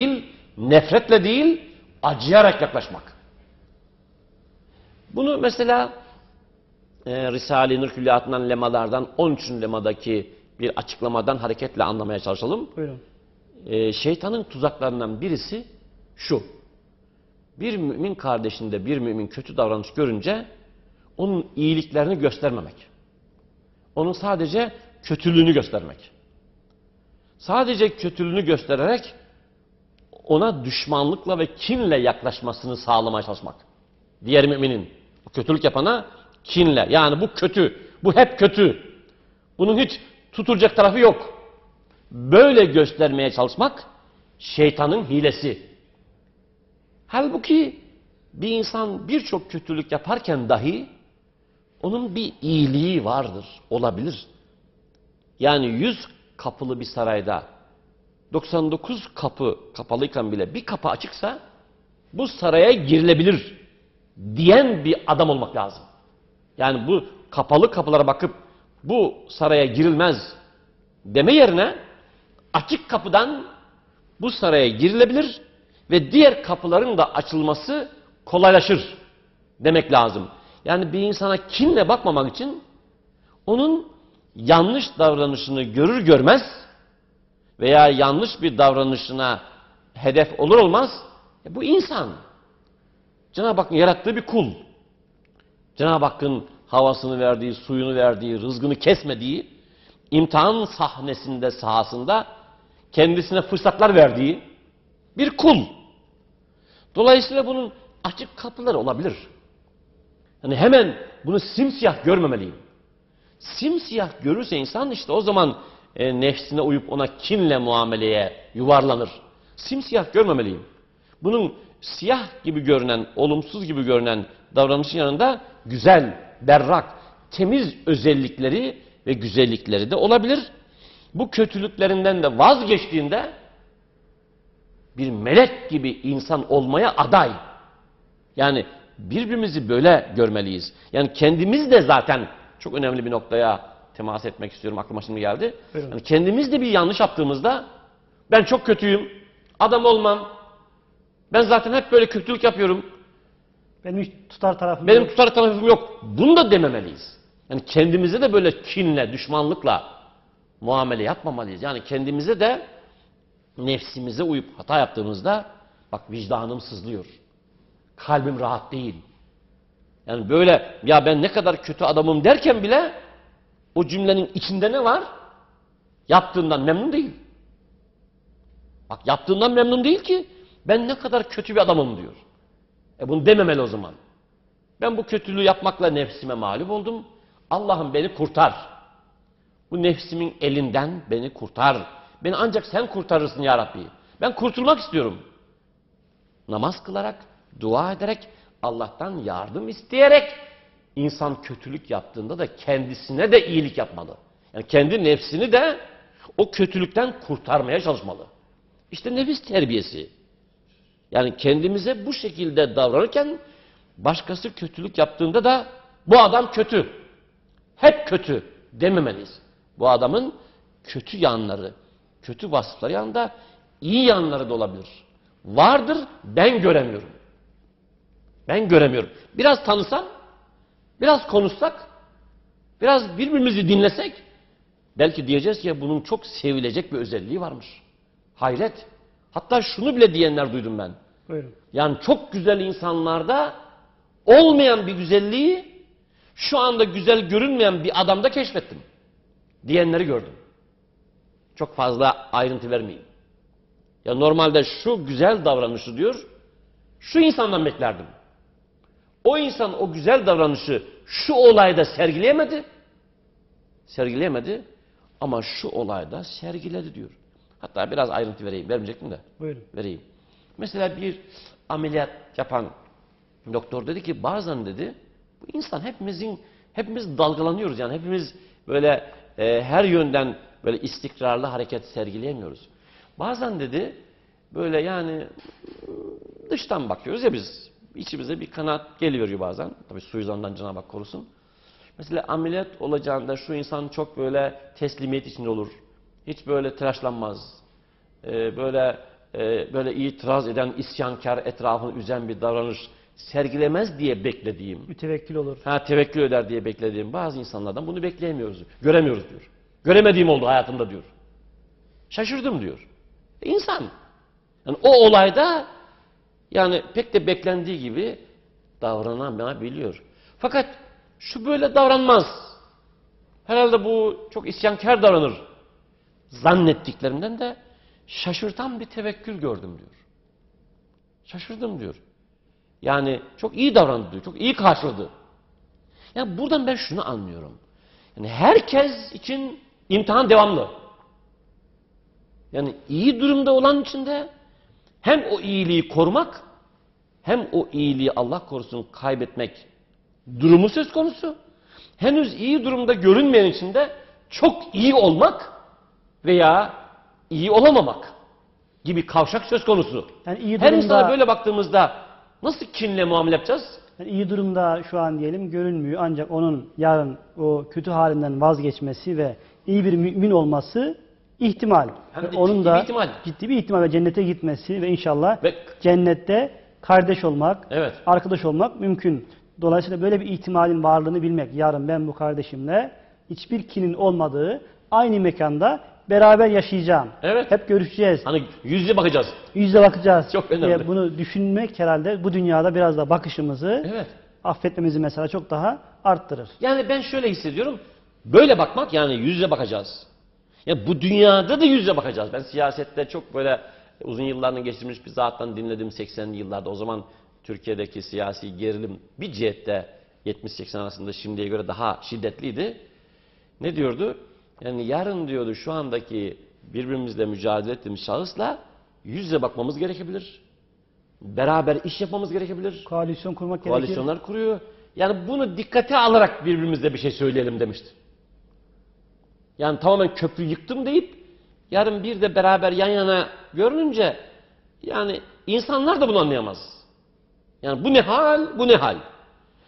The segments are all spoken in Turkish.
değil, nefretle değil, acıyarak yaklaşmak. Bunu mesela e, Risale-i Nur Külliyatı'ndan lemalardan 13. lemadaki bir açıklamadan hareketle anlamaya çalışalım. Buyurun. E, şeytanın tuzaklarından birisi şu. Bir mümin kardeşinde bir mümin kötü davranış görünce onun iyiliklerini göstermemek. Onun sadece kötülüğünü göstermek. Sadece kötülüğünü göstererek ona düşmanlıkla ve kinle yaklaşmasını sağlamaya çalışmak. Diğer müminin kötülük yapana kinle. Yani bu kötü, bu hep kötü. Bunun hiç tutulacak tarafı yok. Böyle göstermeye çalışmak şeytanın hilesi. Halbuki bir insan birçok kötülük yaparken dahi onun bir iyiliği vardır, olabilir. Yani 100 kapılı bir sarayda 99 kapı kapalıyken bile bir kapı açıksa bu saraya girilebilir diyen bir adam olmak lazım. Yani bu kapalı kapılara bakıp bu saraya girilmez deme yerine açık kapıdan bu saraya girilebilir ve diğer kapıların da açılması kolaylaşır demek lazım. Yani bir insana kinle bakmamak için onun yanlış davranışını görür görmez veya yanlış bir davranışına hedef olur olmaz e bu insan. Cenab-ı Hakk'ın yarattığı bir kul. Cenab-ı Hakk'ın havasını verdiği, suyunu verdiği, rızgını kesmediği, imtihan sahnesinde, sahasında kendisine fırsatlar verdiği bir kul. Dolayısıyla bunun açık kapıları olabilir. Hani hemen bunu simsiyah görmemeliyim. Simsiyah görürse insan işte o zaman e, nefsine uyup ona kinle muameleye yuvarlanır. Simsiyah görmemeliyim. Bunun siyah gibi görünen, olumsuz gibi görünen davranışın yanında güzel, berrak, temiz özellikleri ve güzellikleri de olabilir. Bu kötülüklerinden de vazgeçtiğinde bir melek gibi insan olmaya aday. Yani birbirimizi böyle görmeliyiz. Yani kendimiz de zaten çok önemli bir noktaya temas etmek istiyorum. Aklıma şimdi geldi. Buyurun. Yani kendimiz de bir yanlış yaptığımızda ben çok kötüyüm, adam olmam, ben zaten hep böyle kötülük yapıyorum, Benim hiç tutar tarafım benim yok. tutar tarafım yok. Bunu da dememeliyiz. Yani kendimize de böyle kinle, düşmanlıkla muamele yapmamalıyız. Yani kendimize de nefsimize uyup hata yaptığımızda bak vicdanım sızlıyor. Kalbim rahat değil. Yani böyle ya ben ne kadar kötü adamım derken bile o cümlenin içinde ne var? Yaptığından memnun değil. Bak yaptığından memnun değil ki ben ne kadar kötü bir adamım diyor. E bunu dememeli o zaman. Ben bu kötülüğü yapmakla nefsime mağlup oldum. Allah'ım beni kurtar. Bu nefsimin elinden beni kurtar. Beni ancak sen kurtarırsın ya Rabbi. Ben kurtulmak istiyorum. Namaz kılarak, dua ederek, Allah'tan yardım isteyerek insan kötülük yaptığında da kendisine de iyilik yapmalı. Yani kendi nefsini de o kötülükten kurtarmaya çalışmalı. İşte nefis terbiyesi. Yani kendimize bu şekilde davranırken başkası kötülük yaptığında da bu adam kötü. Hep kötü dememeliyiz. Bu adamın kötü yanları, kötü vasıfları yanında iyi yanları da olabilir. Vardır ben göremiyorum. Ben göremiyorum. Biraz tanısam, biraz konuşsak, biraz birbirimizi dinlesek belki diyeceğiz ki bunun çok sevilecek bir özelliği varmış. Hayret. Hatta şunu bile diyenler duydum ben. Buyurun. Yani çok güzel insanlarda olmayan bir güzelliği şu anda güzel görünmeyen bir adamda keşfettim. Diyenleri gördüm. Çok fazla ayrıntı vermeyeyim. Ya normalde şu güzel davranışı diyor, şu insandan beklerdim. O insan o güzel davranışı şu olayda sergileyemedi. Sergileyemedi ama şu olayda sergiledi diyor. Hatta biraz ayrıntı vereyim. Vermeyecektim de. Buyurun. Vereyim. Mesela bir ameliyat yapan doktor dedi ki bazen dedi bu insan hepimizin hepimiz dalgalanıyoruz yani hepimiz böyle e, her yönden böyle istikrarlı hareket sergileyemiyoruz. Bazen dedi böyle yani dıştan bakıyoruz ya biz içimize bir kanat geliveriyor bazen. Tabii suizandan Cenab-ı Hak korusun. Mesela ameliyat olacağında şu insan çok böyle teslimiyet içinde olur. Hiç böyle telaşlanmaz. Ee, böyle e, böyle itiraz eden, isyankar, etrafını üzen bir davranış sergilemez diye beklediğim, Mütevekkil olur. ha tevekkül eder diye beklediğim bazı insanlardan bunu bekleyemiyoruz, göremiyoruz diyor. Göremediğim oldu hayatımda diyor. Şaşırdım diyor. E, İnsan. Yani o olayda yani pek de beklendiği gibi davranabiliyor. Fakat şu böyle davranmaz. Herhalde bu çok isyankar davranır. Zannettiklerimden de şaşırtan bir tevekkül gördüm diyor. Şaşırdım diyor. Yani çok iyi davrandı diyor. Çok iyi karşıladı. Yani buradan ben şunu anlıyorum. Yani herkes için imtihan devamlı. Yani iyi durumda olan için de hem o iyiliği korumak hem o iyiliği Allah korusun kaybetmek durumu söz konusu. Henüz iyi durumda görünmeyen için de çok iyi olmak veya iyi olamamak gibi kavşak söz konusu. Yani iyi Her durumda, insana böyle baktığımızda nasıl kinle muamele yapacağız? yani iyi durumda şu an diyelim görünmüyor ancak onun yarın o kötü halinden vazgeçmesi ve iyi bir mümin olması ihtimal. Hem Ve de onun ciddi da bir ihtimal. ciddi bir ihtimal ve cennete gitmesi ve inşallah Ve cennette kardeş olmak, Evet. arkadaş olmak mümkün. Dolayısıyla böyle bir ihtimalin varlığını bilmek, yarın ben bu kardeşimle hiçbir kinin olmadığı aynı mekanda beraber yaşayacağım. Evet. Hep görüşeceğiz. hani yüzle bakacağız. Yüzle bakacağız. Çok önemli. Diye bunu düşünmek herhalde bu dünyada biraz da bakışımızı Evet. affetmemizi mesela çok daha arttırır. Yani ben şöyle hissediyorum. Böyle bakmak yani yüzle bakacağız. Ya bu dünyada da yüzle bakacağız. Ben siyasette çok böyle uzun yıllarını geçirmiş bir zattan dinledim 80'li yıllarda. O zaman Türkiye'deki siyasi gerilim bir cihette 70-80 arasında şimdiye göre daha şiddetliydi. Ne diyordu? Yani yarın diyordu şu andaki birbirimizle mücadele ettiğimiz şahısla yüzle bakmamız gerekebilir. Beraber iş yapmamız gerekebilir. Koalisyon kurmak gerekir. Koalisyonlar kuruyor. Yani bunu dikkate alarak birbirimizle bir şey söyleyelim demişti. Yani tamamen köprü yıktım deyip yarın bir de beraber yan yana görününce yani insanlar da bunu anlayamaz. Yani bu ne hal, bu ne hal.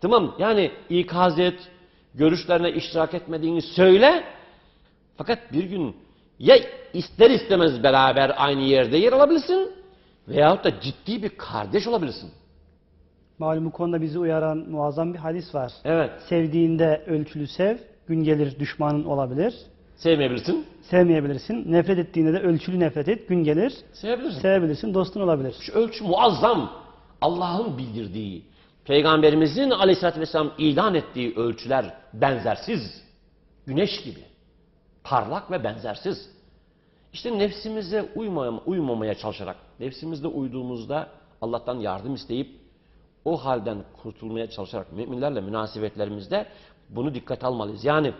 Tamam yani ikaz et, görüşlerine iştirak etmediğini söyle. Fakat bir gün ya ister istemez beraber aynı yerde yer alabilirsin veyahut da ciddi bir kardeş olabilirsin. Malum bu konuda bizi uyaran muazzam bir hadis var. Evet. Sevdiğinde ölçülü sev, gün gelir düşmanın olabilir. Sevmeyebilirsin. Sevmeyebilirsin. Nefret ettiğinde de ölçülü nefret et, gün gelir Sevebilirsin. sevebilirsin, dostun olabilir. Şu ölçü muazzam. Allah'ın bildirdiği, Peygamberimizin aleyhissalatü vesselam ilan ettiği ölçüler benzersiz. Güneş gibi. Parlak ve benzersiz. İşte nefsimize uymaya, uymamaya çalışarak, nefsimizde uyduğumuzda Allah'tan yardım isteyip o halden kurtulmaya çalışarak müminlerle münasebetlerimizde bunu dikkat almalıyız. Yani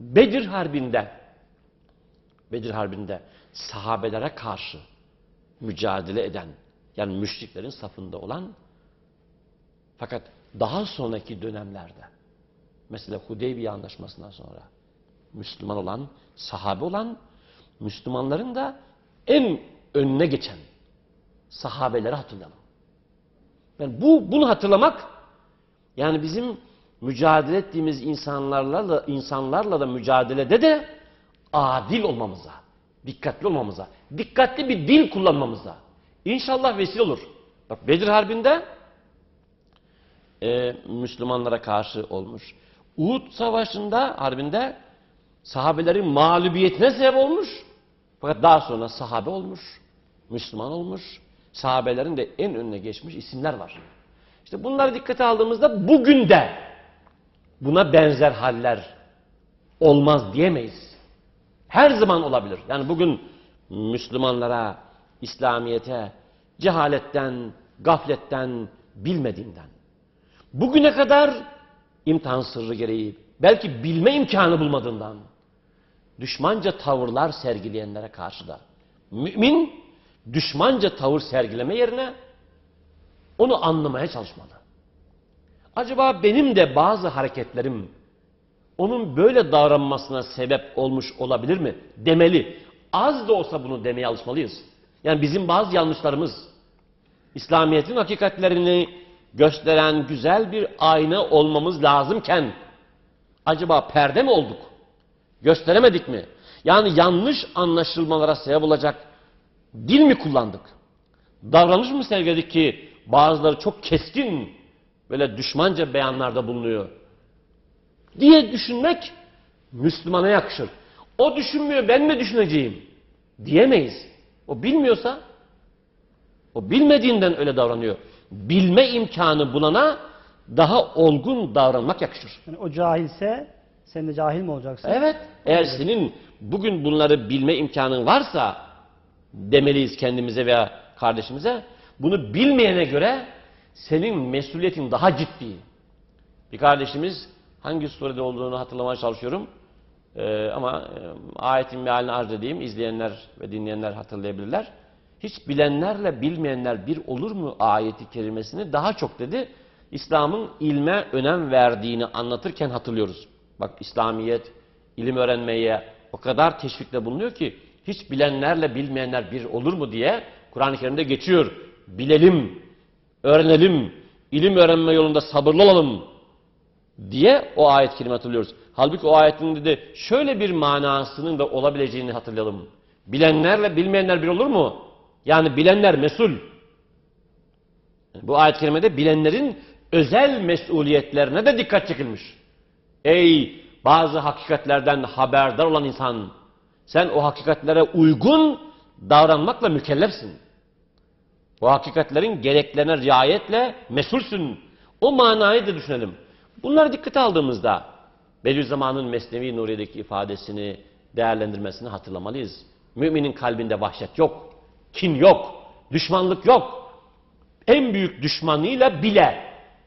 Bedir Harbi'nde Bedir Harbi'nde sahabelere karşı mücadele eden yani müşriklerin safında olan fakat daha sonraki dönemlerde mesela Hudeybiye Anlaşması'ndan sonra Müslüman olan, sahabe olan Müslümanların da en önüne geçen sahabeleri hatırlayalım. Yani bu bunu hatırlamak yani bizim mücadele ettiğimiz insanlarla da, insanlarla da mücadelede de adil olmamıza, dikkatli olmamıza, dikkatli bir dil kullanmamıza inşallah vesile olur. Bak Bedir Harbi'nde e, Müslümanlara karşı olmuş. Uhud Savaşı'nda, harbinde sahabelerin mağlubiyetine sebep olmuş. Fakat daha sonra sahabe olmuş, Müslüman olmuş. Sahabelerin de en önüne geçmiş isimler var. İşte bunları dikkate aldığımızda bugün de buna benzer haller olmaz diyemeyiz. Her zaman olabilir. Yani bugün Müslümanlara, İslamiyet'e cehaletten, gafletten, bilmediğinden, bugüne kadar imtihan sırrı gereği belki bilme imkanı bulmadığından, düşmanca tavırlar sergileyenlere karşı da mümin düşmanca tavır sergileme yerine onu anlamaya çalışmalı. Acaba benim de bazı hareketlerim onun böyle davranmasına sebep olmuş olabilir mi? Demeli. Az da olsa bunu demeye alışmalıyız. Yani bizim bazı yanlışlarımız İslamiyet'in hakikatlerini gösteren güzel bir ayna olmamız lazımken acaba perde mi olduk? Gösteremedik mi? Yani yanlış anlaşılmalara sebep olacak Dil mi kullandık? Davranış mı sergiledik ki bazıları çok keskin böyle düşmanca beyanlarda bulunuyor? Diye düşünmek Müslümana yakışır. O düşünmüyor ben mi düşüneceğim? Diyemeyiz. O bilmiyorsa o bilmediğinden öyle davranıyor. Bilme imkanı bulana daha olgun davranmak yakışır. Yani o cahilse sen de cahil mi olacaksın? Evet. Eğer senin bugün bunları bilme imkanın varsa demeliyiz kendimize veya kardeşimize. Bunu bilmeyene göre senin mesuliyetin daha ciddi. Bir kardeşimiz hangi surede olduğunu hatırlamaya çalışıyorum. Ee, ama e, ayetin mealini arz edeyim. izleyenler ve dinleyenler hatırlayabilirler. Hiç bilenlerle bilmeyenler bir olur mu ayeti kerimesini daha çok dedi. İslam'ın ilme önem verdiğini anlatırken hatırlıyoruz. Bak İslamiyet ilim öğrenmeye o kadar teşvikte bulunuyor ki hiç bilenlerle bilmeyenler bir olur mu diye Kur'an-ı Kerim'de geçiyor. Bilelim, öğrenelim, ilim öğrenme yolunda sabırlı olalım diye o ayet kelime hatırlıyoruz. Halbuki o ayetin de şöyle bir manasının da olabileceğini hatırlayalım. Bilenlerle bilmeyenler bir olur mu? Yani bilenler mesul. Bu ayet-i kerimede bilenlerin özel mesuliyetlerine de dikkat çekilmiş. Ey bazı hakikatlerden haberdar olan insan, sen o hakikatlere uygun davranmakla mükellefsin. O hakikatlerin gereklerine riayetle mesulsün. O manayı da düşünelim. Bunları dikkate aldığımızda Bediüzzaman'ın Mesnevi Nuriye'deki ifadesini değerlendirmesini hatırlamalıyız. Müminin kalbinde vahşet yok, kin yok, düşmanlık yok. En büyük düşmanıyla bile